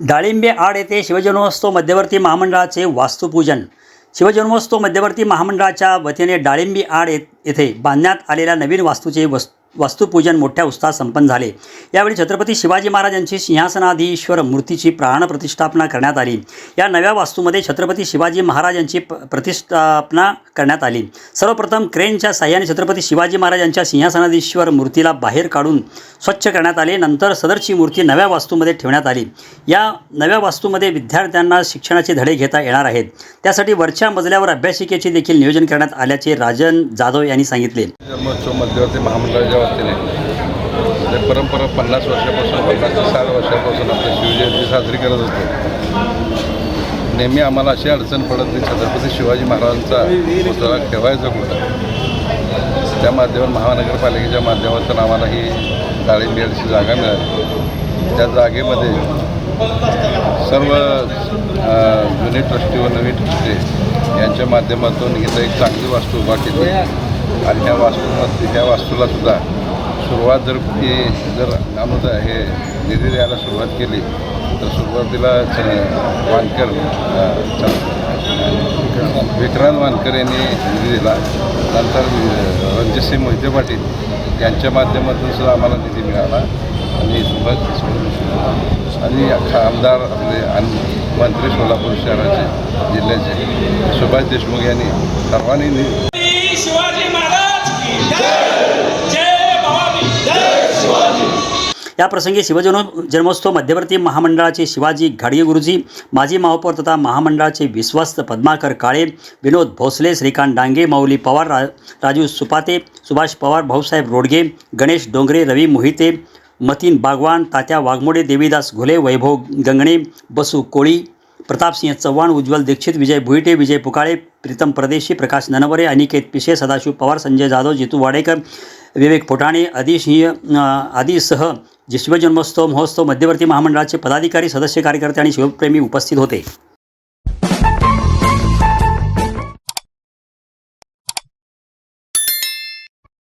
डाळिंबे आड येथे शिवजन्मोत्सव मध्यवर्ती महामंडळाचे वास्तुपूजन. शिवजन्मोत्सव मध्यवर्ती महामंडळाच्या वतीने डाळिंबी आड येत येथे बांधण्यात आलेल्या नवीन वास्तूचे वस् वास्तुपूजन मोठ्या उत्साहात संपन्न झाले. यावेळी छत्रपती शिवाजी महाराज यांची सिंहासनाधीश्वर मूर्तीची प्राणप्रतिष्ठापना करण्यात आली. या नव्या वास्तूमध्ये छत्रपती शिवाजी महाराज यांची प प्रतिष्ठापना करण्यात आली. सर्वप्रथम क्रेनच्या साह्याने छत्रपती शिवाजी महाराज यांच्या सिंहासनाधीश्वर मूर्तीला बाहेर काढून स्वच्छ करण्यात आले. नंतर सदरची मूर्ती नव्या वास्तूमध्ये ठेवण्यात आली. या नव्या वास्तूमध्ये विद्यार्थ्यांना शिक्षणाचे धडे घेता येणार आहेत. त्यासाठी वरच्या मजल्यावर अभ्यासिकेचे देखील नियोजन करण्यात आल्याचे राजन जाधव यांनी सांगितले. जन्मोत्सव मध्यवर्ती महामंडळाच्या वतीने. ते परंपरा पन्नास वर्षापासून पन्नास ते साठ वर्षापासून आपण शिवजयंती साजरी करत होतो. नेहमी आम्हाला अशी अडचण पडत की छत्रपती शिवाजी महाराजांचा पुतळा ठेवायचा कुठं? त्या माध्यमातून महानगरपालिकेच्या माध्यमातून आम्हाला ही डाळिंबेडची जागा मिळाली. त्या जागेमध्ये सर्व जुने ट्रस्टी व नवीन ट्रस्टी यांच्या माध्यमातून इथं एक चांगली वास्तू उभा केली. आणि ह्या वास्तूमध्ये ह्या वास्तूला सुद्धा सुरुवात जर कुठे जर अनुदा हे निधी द्यायला सुरुवात केली तर सुरुवातीला च वानकर विक्रांत वानकर यांनी निधी दिला. नंतर अ, रणजितसिंह मोहिते पाटील यांच्या माध्यमातून सुद्धा आम्हाला निधी मिळाला. आणि सुभाष आणि आमदार आपले आणि मंत्री सोलापूर शहराचे जिल्ह्याचे सुभाष देशमुख यांनी सर्वांनी शिवाजी महाराज या प्रसंगी शिवजन्म जन्मोत्सव मध्यवर्ती महामंडळाचे शिवाजी घाडगे गुरुजी माजी महापौर तथा महामंडळाचे विश्वस्त पद्माकर काळे विनोद भोसले श्रीकांत डांगे माऊली पवार रा राजू सुपाते सुभाष पवार भाऊसाहेब रोडगे गणेश डोंगरे रवी मोहिते मतीन बागवान तात्या वाघमोडे देवीदास घुले वैभव गंगणे बसू कोळी प्रतापसिंह चव्हाण उज्ज्वल दीक्षित विजय भुईटे विजय पुकाळे प्रीतम परदेशी प्रकाश ननवरे अनिकेत पिशे सदाशिव पवार संजय जाधव जितू वाडेकर विवेक फोटाणे आदिसिंह अ, आदीसह जे शिवजन्मोत्सव महोत्सव मध्यवर्ती महामंडळाचे पदाधिकारी सदस्य कार्यकर्ते आणि शिवप्रेमी उपस्थित होते.